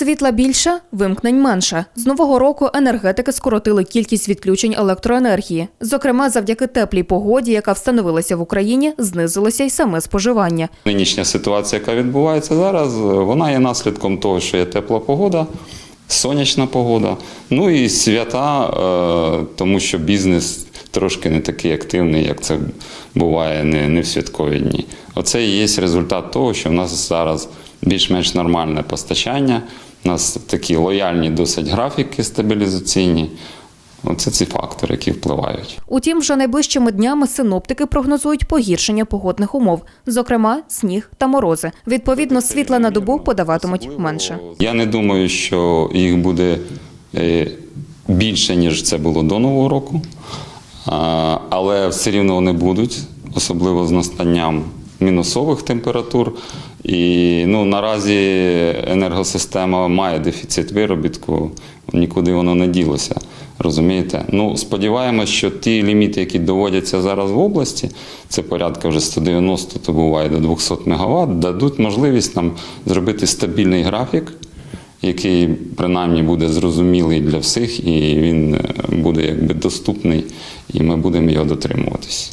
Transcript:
Світла більше, вимкнень менше. З нового року енергетики скоротили кількість відключень електроенергії. Зокрема, завдяки теплій погоді, яка встановилася в Україні, знизилося й саме споживання. Нинішня ситуація, яка відбувається зараз, вона є наслідком того, що є тепла погода, сонячна погода, ну і свята, е, тому що бізнес трошки не такий активний, як це буває не, в святкові дні. Оце і є результат того, що в нас зараз більш-менш нормальне постачання, у нас такі лояльні досить графіки стабілізаційні. Оце ці фактори, які впливають. Утім, вже найближчими днями синоптики прогнозують погіршення погодних умов, зокрема сніг та морози. Відповідно, світла на добу подаватимуть менше. Я не думаю, що їх буде е, більше, ніж це було до Нового року. Але все рівно вони будуть, особливо з настанням мінусових температур. І ну, наразі енергосистема має дефіцит виробітку, нікуди воно не ділося. Розумієте? Ну, сподіваємось, що ті ліміти, які доводяться зараз в області, це порядка вже 190, то буває до 200 МВт, дадуть можливість нам зробити стабільний графік, який принаймні буде зрозумілий для всіх, і він е, буде якби доступний, і ми будемо його дотримуватись.